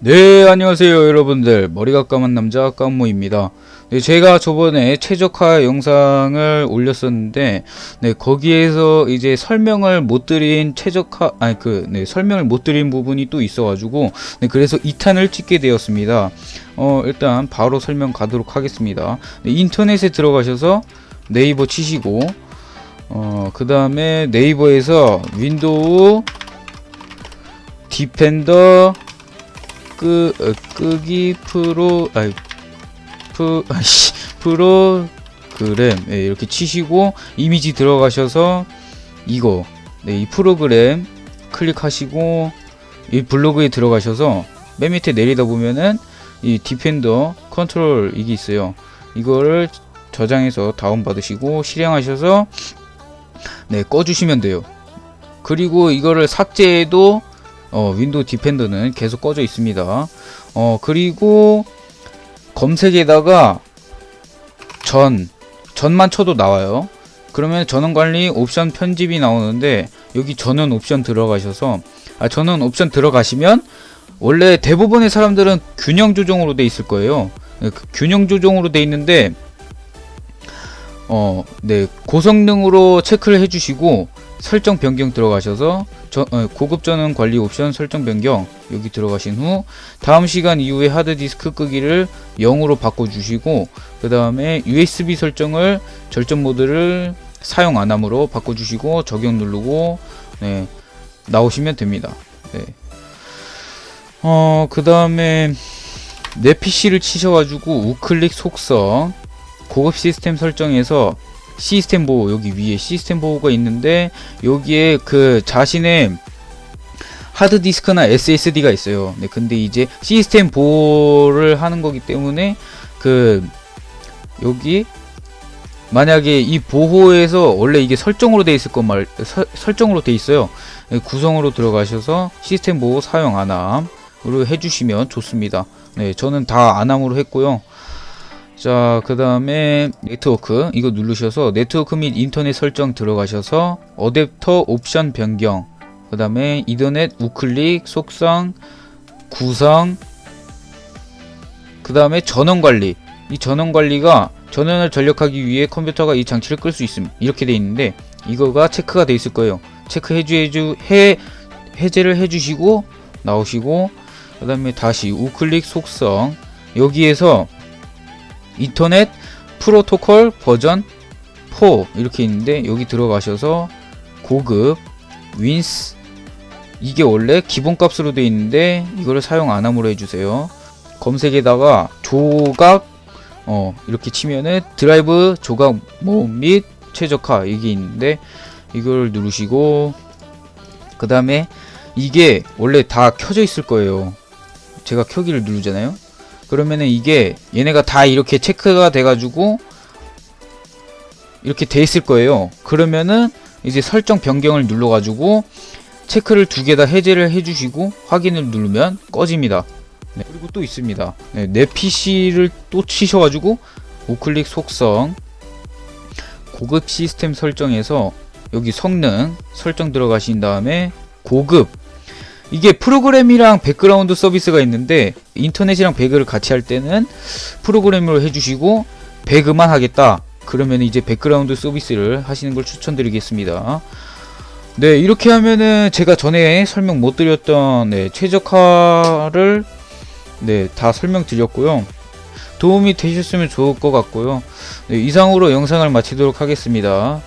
네, 안녕하세요, 여러분들. 머리가 까만 남자 깜모입니다. 네, 제가 저번에 최적화 영상을 올렸었는데, 네, 거기에서 이제 설명을 못 드린 최적화, 아니, 그, 네, 설명을 못 드린 부분이 또 있어 가지고, 네, 그래서 2탄을 찍게 되었습니다. 어, 일단 바로 설명 가도록 하겠습니다. 네, 인터넷에 들어가셔서 네이버 치시고, 어, 그 다음에 네이버에서 윈도우 디펜더 끄 어, 끄기 프로 아이 프 아이씨 프로그램 예, 이렇게 치시고 이미지 들어가셔서 이거 네, 이 프로그램 클릭하시고 이 블로그에 들어가셔서 맨 밑에 내리다 보면은 이 디펜더 컨트롤 이게 있어요. 이거를 저장해서 다운 받으시고 실행하셔서 네 꺼주시면 돼요. 그리고 이거를 삭제해도 어, 윈도우 디펜더는 계속 꺼져 있습니다. 어, 그리고 검색에다가 전, 전만 쳐도 나와요. 그러면 전원 관리 옵션 편집이 나오는데 여기 전원 옵션 들어가셔서 아, 전원 옵션 들어가시면 원래 대부분의 사람들은 균형 조정으로 돼 있을 거예요. 그 균형 조정으로 돼 있는데 어, 네, 고성능으로 체크를 해주시고 설정 변경 들어가셔서 저, 어, 고급 전원 관리 옵션 설정 변경 여기 들어가신 후 다음 시간 이후에 하드디스크 끄기를 0으로 바꿔주시고 그 다음에 USB 설정을 절전 모드를 사용 안 함으로 바꿔주시고 적용 누르고 네, 나오시면 됩니다. 네. 어, 그 다음에 내 PC를 치셔가지고 우클릭 속성 고급 시스템 설정에서 시스템 보호 여기 위에 시스템 보호가 있는데 여기에 그 자신의 하드 디스크나 SSD가 있어요. 네, 근데 이제 시스템 보호를 하는 거기 때문에 그 여기 만약에 이 보호에서 원래 이게 설정으로 돼 있을 것말 설정으로 돼 있어요. 네, 구성으로 들어가셔서 시스템 보호 사용 안함으로 해주시면 좋습니다. 네, 저는 다 안함으로 했고요. 자, 그 다음에 네트워크 이거 누르셔서 네트워크 및 인터넷 설정 들어가셔서 어댑터 옵션 변경 그 다음에 이더넷 우클릭 속성 구성 그 다음에 전원 관리. 이 전원 관리가 전원을 전력하기 위해 컴퓨터가 이 장치를 끌 수 있음. 이렇게 돼 있는데 이거가 체크가 돼 있을 거예요. 체크 해 주 해주 해 해제를 해주시고 나오시고 그 다음에 다시 우클릭 속성 여기에서 인터넷 프로토콜 버전 4 이렇게 있는데 여기 들어가셔서 고급 윈스 이게 원래 기본값으로 되어 있는데 이거를 사용 안 함으로 해주세요. 검색에다가 조각 어 이렇게 치면은 드라이브 조각 모음 및 최적화 이게 있는데 이걸 누르시고 그 다음에 이게 원래 다 켜져 있을 거예요. 제가 켜기를 누르잖아요 그러면은 이게 얘네가 다 이렇게 체크가 돼가지고 이렇게 돼 있을 거예요. 그러면은 이제 설정 변경을 눌러가지고 체크를 두 개 다 해제를 해주시고 확인을 누르면 꺼집니다. 네, 그리고 또 있습니다. 네, 내 PC를 또 치셔가지고 우클릭 속성 고급 시스템 설정에서 여기 성능 설정 들어가신 다음에 고급 이게 프로그램이랑 백그라운드 서비스가 있는데 인터넷이랑 배그를 같이 할 때는 프로그램으로 해주시고 배그만 하겠다. 그러면 이제 백그라운드 서비스를 하시는 걸 추천드리겠습니다. 네 이렇게 하면은 제가 전에 설명 못 드렸던 네, 최적화를 네 다 설명드렸고요. 도움이 되셨으면 좋을 것 같고요. 네, 이상으로 영상을 마치도록 하겠습니다